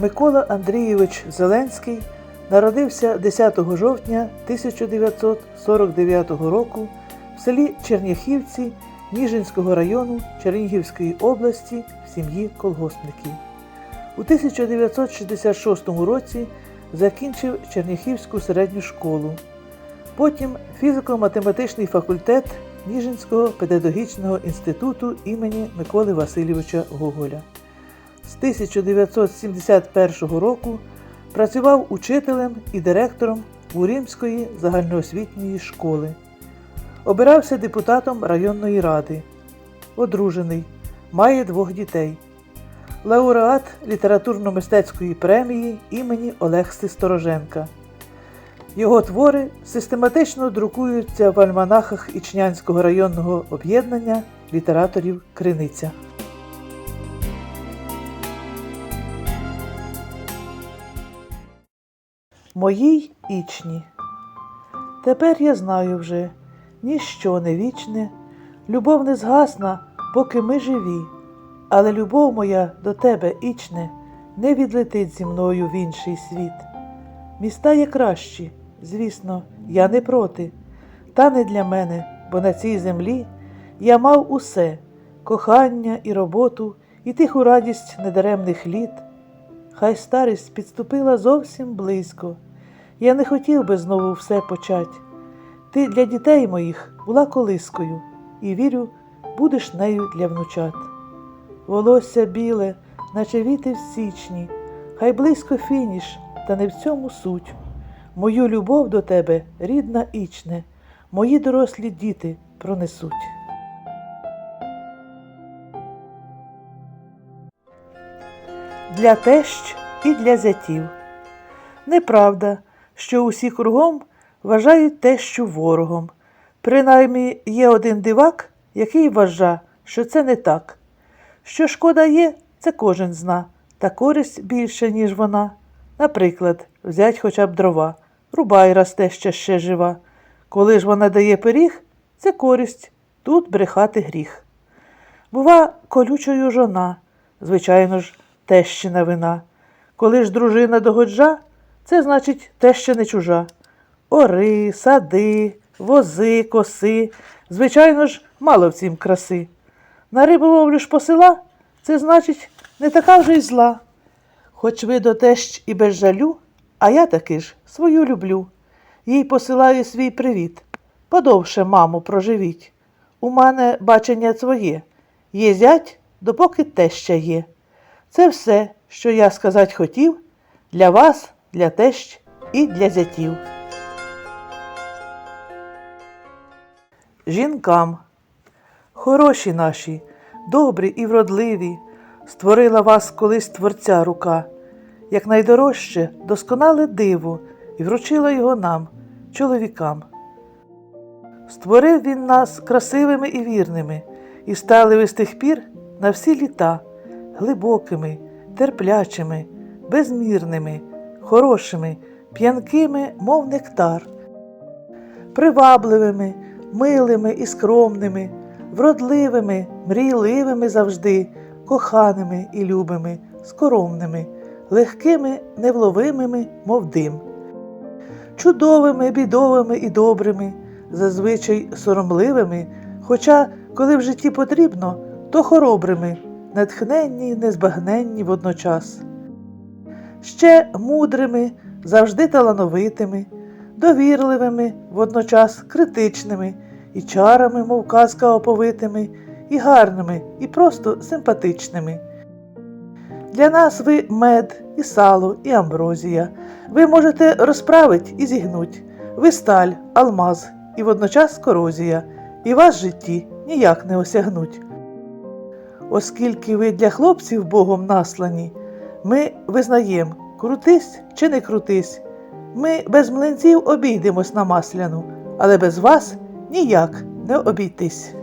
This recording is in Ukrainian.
Микола Андрійович Зеленський народився 10 жовтня 1949 року в селі Черняхівці Ніжинського району Чернігівської області в сім'ї колгоспників. У 1966 році закінчив Черняхівську середню школу. Потім фізико-математичний факультет Ніжинського педагогічного інституту імені Миколи Васильовича Гоголя. З 1971 року працював учителем і директором Урімської загальноосвітньої школи. Обирався депутатом районної ради. Одружений, має двох дітей. Лауреат літературно-мистецької премії імені Олекси Стороженка. Його твори систематично друкуються в альманахах Ічнянського районного об'єднання літераторів Криниця. Моїй ічні. Тепер я знаю вже, ніщо не вічне, любов не згасна, поки ми живі, але любов моя до тебе, ічне, не відлетить зі мною в інший світ. Міста є кращі, звісно, я не проти, та не для мене, бо на цій землі я мав усе кохання і роботу, і тиху радість недаремних літ. Хай старість підступила зовсім близько. Я не хотів би знову все почать. Ти для дітей моїх була колискою, і вірю, будеш нею для внучат. Волосся біле, наче віти в січні, хай близько фініш, та не в цьому суть. Мою любов до тебе, рідна ічне, мої дорослі діти пронесуть. Для тещ і для зятів. Неправда, що усі кругом вважають тещу ворогом. Принаймні є один дивак, який вважа, що це не так. Що шкода є, це кожен зна, та користь більше, ніж вона. Наприклад, взять хоча б дрова, рубай росте ще ще жива. Коли ж вона дає пиріг, це користь, тут брехати гріх. Бува, колючою жона, звичайно ж, тещина вина. Коли ж дружина догоджа, це значить теща не чужа. Ори, сади, вози, коси, звичайно ж, мало в цім краси. На риболовлю ж посила, це значить не така вже й зла. Хоч ви до тещ і без жалю, а я таки ж свою люблю. Їй посилаю свій привіт. Подовше, маму, проживіть. У мене бачення своє. Є зять, допоки теща є. Це все, що я сказати хотів для вас, для тещ і для зятів. Жінкам. Хороші наші, добрі і вродливі, створила вас колись творця рука, як найдорожче досконале диво, і вручила його нам, чоловікам. Створив він нас красивими і вірними, і стали ви з тих пір на всі літа, глибокими, терплячими, безмірними, хорошими, п'янкими, мов нектар, привабливими, милими і скромними, вродливими, мрійливими завжди, коханими і любими, скоромними, легкими, невловимими, мов дим, чудовими, бідовими і добрими, зазвичай соромливими, хоча, коли в житті потрібно, то хоробрими, натхненні, незбагненні водночас. Ще мудрими, завжди талановитими, довірливими, водночас критичними, і чарами, мов казка оповитими, і гарними, і просто симпатичними. Для нас ви мед, і сало, і амброзія. Ви можете розправить і зігнуть. Ви сталь, алмаз, і водночас корозія, і вас в житті ніяк не осягнуть. Оскільки ви для хлопців Богом наслані, ми визнаємо, крутись чи не крутись. Ми без млинців обійдемось на масляну, але без вас ніяк не обійтись.